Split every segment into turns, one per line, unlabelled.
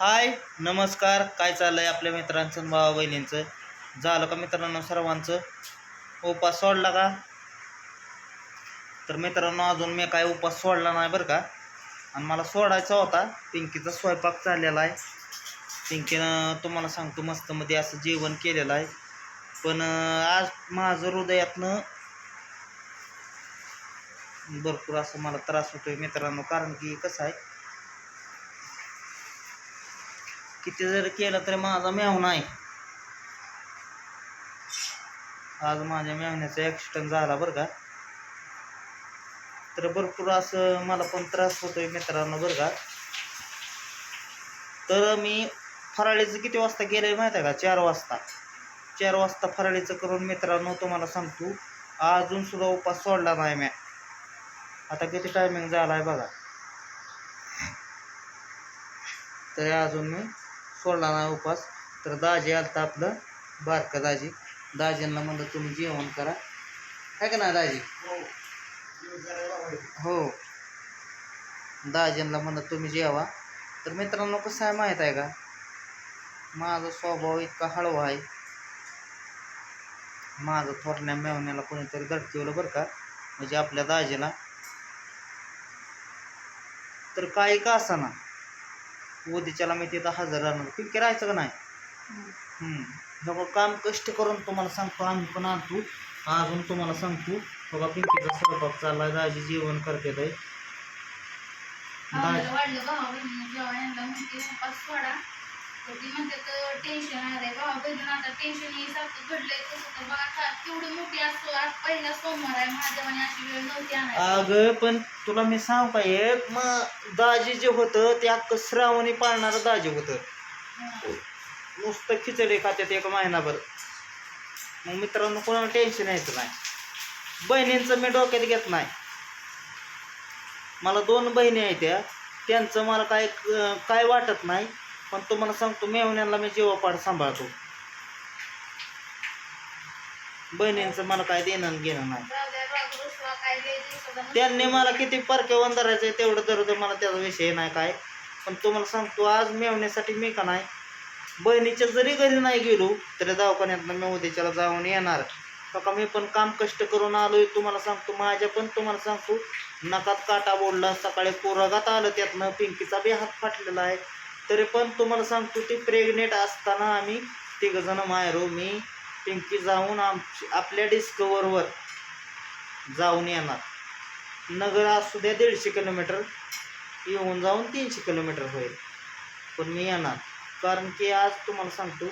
हाय नमस्कार. काय चाललं आहे आपल्या मित्रांचं आणि भावा बहिणींचं? झालं का मित्रांनो सर्वांचं? उपास सोडला का? तर मित्रांनो अजून मी काय उपास सोडला नाही बरं का. आणि मला सोडायचा होता. पिंकीचा स्वयंपाक चाललेला आहे. पिंकीनं तुम्हाला सांगतो मस्तमध्ये असं जेवण केलेलं आहे. पण आज माझं हृदयातनं भरपूर असं मला त्रास होतोय मित्रांनो. कारण की कसं आहे किती जर केलं तरी माझा मेवणा आहे. आज माझ्या मेहण्याचा ॲक्सिडेंट झाला बरं का. तर भरपूर असं मला पण त्रास होतोय मित्रांनो बरं का. तर मी फराळीचं किती वाजता गेलं आहे माहीत आहे का? चार वाजता. चार वाजता फराळीचं करून मित्रांनो तुम्हाला सांगतो. अजून सुद्धा उपास सोडला नाही म्या. आता किती टायमिंग झाला आहे बघा. तर अजून मी सोडला ना उपास. तर दाजी आलता आपलं बारका दाजी. दाजींना म्हणलं तुम्ही जेवण करा. आहे का ना दाजी? हो. दाजींना म्हणलं तुम्ही जेवा. तर मित्रांनो कसं आहे माहीत आहे का? माझा स्वभाव इतका हळवा आहे. माझं थोरण्या मेवण्याला कोणीतरी दडकवलं बरं का? म्हणजे आपल्या दाजीला. तर काही का असाना. उद्याच्याला मी तिथं हजर राहणार. पिंकी राहायचं का नाही? हम्म. नको काम कष्ट करून तुम्हाला सांगतो आम्ही पण आणतो. अजून तुम्हाला सांगतो. बघा पिंकीचा स्वयंपाक चाललाय दाजी जेवण करते ते
भावाला तर ती म्हणते तर टेन्शन आहे भावा. बहिणीला आता टेन्शन सारखं घडलंय तसं तर बघा. का केवढी मोठी असतो आज पहिला सोमवार आहे माझ्या आणि अशी वेळ नव्हती आणायची
अगं पण तुला मी सांग एक मग दाजी जे होतं ते अख्खं श्रावणी पाळणारं दाजी होतं.
हं.
नुसतं खिचडी खात्यात एक महिनाभर. मग मित्रांनो कोणाला टेन्शन यायचं नाही. बहिणींचं मी डोक्यात घेत नाही. मला दोन बहिणी आहेत त्या. त्यांचं मला काय काय वाटत नाही. पण तुम्हाला सांगतो मेवण्याला मी जीवापाड सांभाळतो. बहिणींचं मला काय देणं घेणं नाही. त्यांनी मला किती परकेवन धरायचं आहे तेवढं धरू मला त्याचा विषय नाही काय. पण तुम्हाला सांगतो आज मेवण्यासाठी मी का नाही बहिणीच्या जरी घरी नाही गेलो तरी दवाखान्यातनं मी उद्याच्याला जाऊन येणार. का मी पण काम कष्ट करून आलोय तुम्हाला सांगतो माझ्या पण तुम्हाला सांगतो नकात काटा बोलला सकाळी पोरगात आलं त्यातनं पिंकीचा बी हात फाटलेला आहे. तरी पण तुम्हाला सांगतो ती प्रेग्नेंट असताना आम्ही तिघजणं मायरो हो, मी पिंकी जाऊन आमची आपल्या डिस्कवरवर जाऊन येणार. नगर असू द्या दीडशे किलोमीटर येऊन जाऊन तीनशे किलोमीटर होईल. पण मी येणार. कारण की आज तुम्हाला सांगतो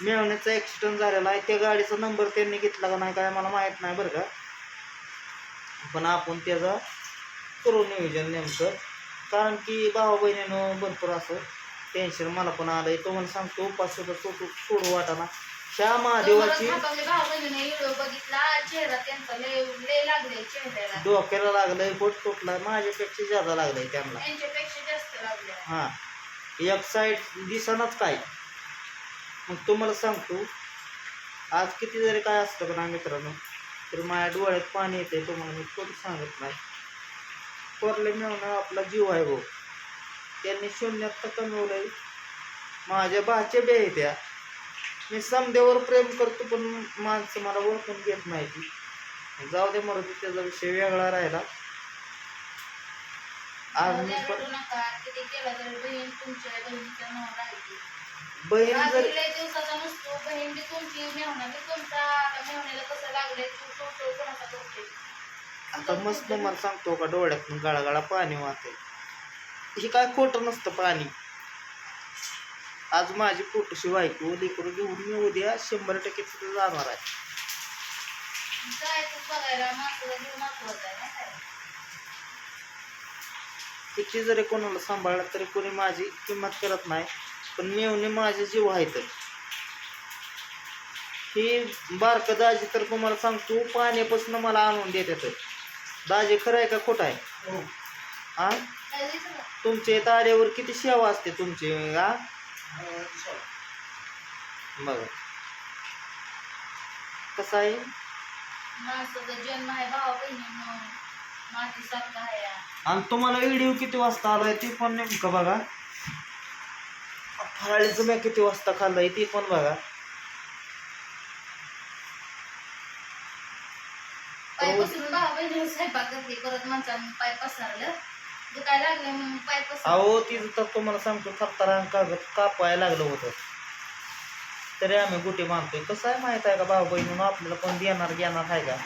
मेवण्याचा ॲक्सिडेंट झालेला आहे. त्या गाडीचा नंबर त्यांनी घेतला का नाही काय मला माहीत नाही बरं का. पण आपण त्याचा करू नियोजन नेमकं कारण की भावा बहिणीनं भरपूर असं टेन्शन मला पण आलंय. तो मला सांगतो उपास सुद्धा सोडू सोडू वाटाना ह्या महादेवाची
व्हिडिओ बघितला चेहरा त्यांचा लय लय लागले चेहऱ्याला.
डोक्याला लागलंय बोट तुटलाय माझ्यापेक्षा जादा लागलंय त्यांना.
त्यांच्यापेक्षा जास्त लागले
हां. एक साईड दिसनाच काय? मग तुम्हाला सांगतो आज किती जरी काय असतं का ना मित्रांनो तर माझ्या डोळ्यात पाणी येते तुम्हाला मी कोण सांगत नाही. कोरले मिळवणं आपला जीव आहे भाऊ त्यांनी शून्यात कमवलंय माझ्या भाच्या बे त्या मी समदेवर प्रेम करतो पण माणसं मला ओळखून घेत नाही ती जाऊ दे मरू दे त्याचा विषय वेगळा राहिला. आज मी पण
बहीण
जर
लय दिवसाचा नसतो बहीण बी तुमची मेहना बी तुमचा. आता मेहण्याला कसं लागलंय तू सोडतो कोणाचा करते
आता मस्त तुम्हाला सांगतो का डोळ्यातून गळागळा पाणी वाहते हे काय खोटं नसतं पाणी. आज माझी पोटशी बायको लेकरू घेऊन मी उद्या शंभर टक्के तिथे जाणार आहे? किती जरी कोणाला सांभाळलं तरी कोणी माझी किंमत करत नाही पण मेवणे माझे जीव आहेत. ही बारकं दाजी तर तुम्हाला सांगतो पाण्यापासून मला आणून देतात. दाजी खरं आहे का खोटं आहे? हा.
तुमचे तारेवर
तुमच्या किती सेवा असते तुमची हा? बघा. कसं आहे?
माणसाचा जन्म आहे भावा बहिणी मातीसारखा आहे
आणि तुम्हाला व्हिडिओ किती वाजता आलाय ते पण नेमकं बघा. फराळीचं मी किती वाजता खाल्लाय ते पण बघा.
पाय पसरून भावा बहिणी स्वयंपाक करते परत माणसांनी पाय पसरलं. म्हणून पाय
अहो तिचं तर तुम्हाला सांगतो थरथरा कागद कापायला लागलं होतं. तरी आम्ही गुटे मानतोय कसं आहे माहीत आहे का भाऊ बहिणीनं आपल्याला पण देणार घेणार आहे का?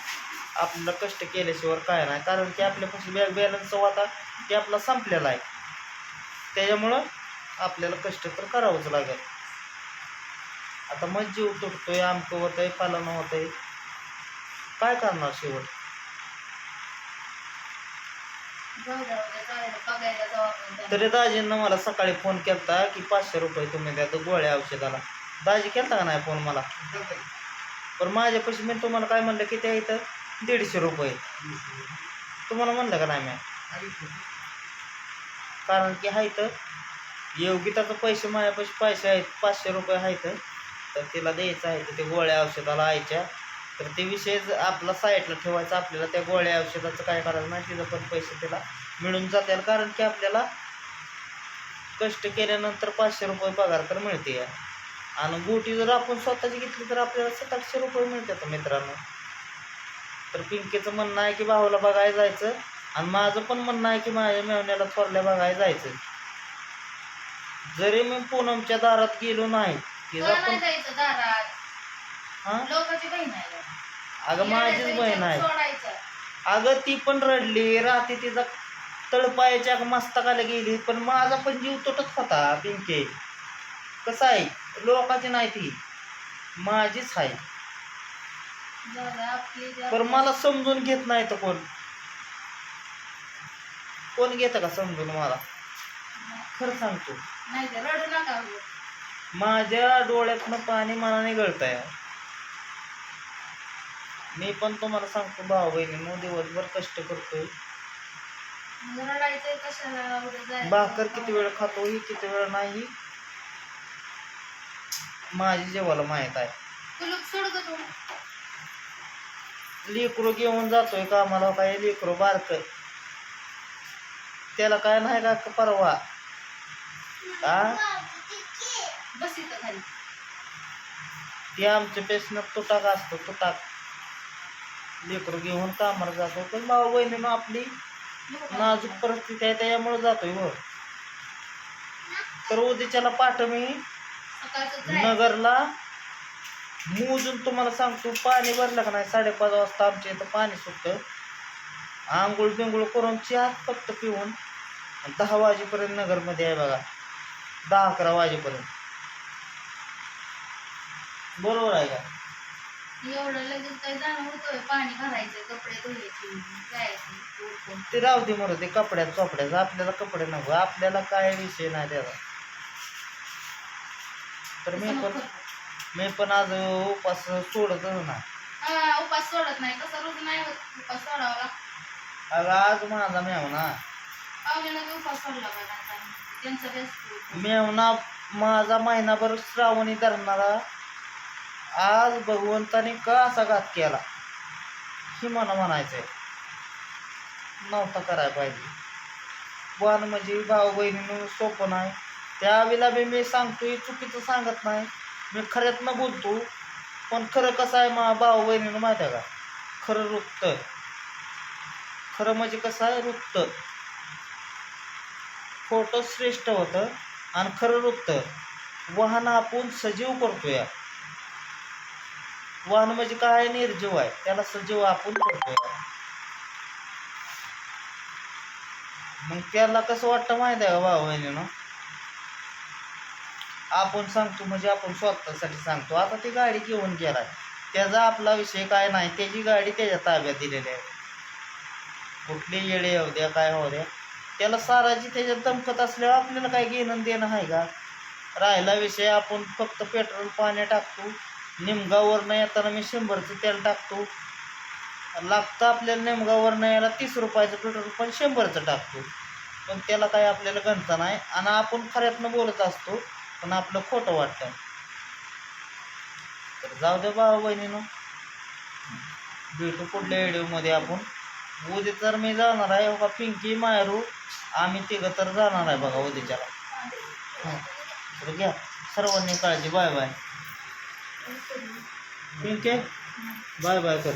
आपल्याला कष्ट केल्याशिवाय काय नाही. कारण की आपल्यापाशी बॅग बॅलन्स हो आता ते आपला संपलेला आहे. त्याच्यामुळं आपल्याला कष्ट तर करावंच लागेल. आता मग जीव तुटतोय आमकं होतंय पालन होतंय. काय करणार शेवट
जाऊ द्या उद्या जायला बघायला जाऊ आपण त्यांना.
तरी दाजींना मला सकाळी फोन केलता की पाचशे रुपये तुम्ही द्या तर गोळ्या औषधाला. दाजी केलता का नाही फोन मला? पण माझ्यापाशी मी तुम्हाला काय म्हणलं किती आहे तर दीडशे रुपये तुम्हाला म्हणलं का नाही मी? कारण की आहे तर योगिताचं पैसे माझ्यापाशी पैसे आहेत पाचशे रुपये आहेत. तर तिला द्यायचं आहे तर ते गोळ्या औषधाला आयच्या. तर ते विषय आपला साईडला ठेवायचा आपल्याला त्या गोळ्या औषधाचं काय करायचं नाही तिचं पण पैसे तिला मिळून जातील. कारण की आपल्याला कष्ट केल्यानंतर पाचशे रुपये पगार तर मिळते. आणि गोटी जर आपण स्वतःची घेतली तर आपल्याला सात आठशे रुपये मिळतात मित्रांनो. तर पिंकीचं म्हणणं आहे की भावाला बघायला जायचं. आणि माझं पण म्हणणं आहे की माझ्या मेवण्याला थोरल्या बघायला जायचं. जरी मी पूनमच्या दारात गेलो नाही
तुला
पण हा?
बहीण आहे
अगं माझीच बहीण आहे.
सोडायचं.
अगं ती पण रडली. रात्री तिचा तळपायाच्या मस्तकाला गेली. पण माझा पण जीव तुटत होता पिंके कसं आहे? लोकांची नाही ती. माझीच आहे.
आपली जी
पण मला समजून घेत नाही तर कोण? कोण घेतं का समजून मला? खरं सांगतो.
नाही ते रडू नका. उगाच.
माझ्या डोळ्यातनं पाणी मला निगळत आहे मी पण तुम्हाला सांगतो भाऊ बहिणीनं दिवसभर कष्ट करतोय. भाकर किती वेळ खातो ही किती वेळ नाही? माझी जेवायला माहीत आहे. लेकरू घेऊन जातोय कामाला काय लेकरू बारक त्याला काय नाही का परवा. ते आमच्या पेशनं तुटाक असतो तुटाक. लेकरं घेऊन कामाला जातो. पण भाऊ बहिणीनं आपली नाजूक परिस्थिती आहे त्याच्यामुळे जातोय हो. तर उद्याच्याला पाठ मी नगरला मोजून तुम्हाला सांगतो पाणी भरलं का नाही? साडेपाच वाजता आमच्या इथं पाणी सुटतं. आंघोळ बिंगोळ करून चहा फक्त पिऊन दहा वाजेपर्यंत नगरमध्ये आहे बघा. दहा अकरा वाजेपर्यंत. बरोबर आहे का?
एवढं लगेच काही जाणं होतोय पाणी भरायचं कपडे धुवायचे जायचं उरकून.
ते राहू दे मरू ते कपड्यात चोपड्याचं आपल्याला कपडे नको आपल्याला काय विषय नाही त्याचा. तर मी पण मी पण आज उपास सोडतच नाही.
हा उपास सोडत नाही तसं रोज नाही होत उपास सोडावा लागतो.
अगं आज माझा मेवना
पाहुण्याला उपास सोडला पाहिजे आता त्यांचं व्यस्त
मेवना माझा महिनाभर श्रावणी धरणारा आज भगवंताने का असा घात केला? ही मला म्हणायचंय. नव्हता करायला पाहिजे. वाण म्हणजे भाऊ बहिणीनं सोपं नाही. त्यावेळेला बी मी सांगतोय चुकीचं सांगत नाही. मी खऱ्यातनं बोलतो. पण खरं कसं आहे मा भाऊ बहिणीनं माहिती आहे का? खरं रुकतं खरं म्हणजे कसं आहे रुकतं फोटो श्रेष्ठ होतं आणि खरं रुकतं वाहन आपण सजीव करतो या वाहन म्हणजे काय? निर्जीव आहे. त्याला सजीव आपण करतोय मग त्याला कसं वाटतं माहीत आहे का भाऊ बहिणीनं आपण सांगतो म्हणजे आपण स्वतःसाठी सांगतो. आता ती गाडी घेऊन गेलाय. त्याचा आपला विषय काय नाही. त्याची गाडी त्याच्या ताब्यात दिलेली आहे. कुठली येडे येऊ द्या काय होऊ द्या. त्याला साराची त्याच्यात दमकत असल्यावर आपल्याला काय घेणं देणं आहे का? राहिला विषय आपण फक्त पेट्रोल पाणी टाकतो. निमगावरनं येताना मी शंभरचं तेल टाकतो. लागतं आपल्याला निमगावरनं यायला तीस रुपयाचं पेट्रोल पण शंभरचं टाकतो. पण त्याला काय आपल्याला गणता नाही. आणि आपण खऱ्यातनं बोलत असतो पण आपलं खोटं वाटतं. तर जाऊ दे भाऊ बहिणीनं. भेटू पुढल्या व्हिडिओमध्ये आपण. उद्या तर मी जाणार आहे बघा पिंकी मायरू आम्ही तिघं तर जाणार आहे बघा उद्याच्याला. तर घ्या. सर्वांनी काळजी. Bye bye. ठीक आहे बाय बाय कर.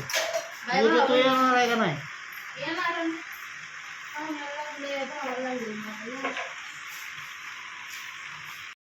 बाय
उद्या तू. येणार आहे का नाही?
येणार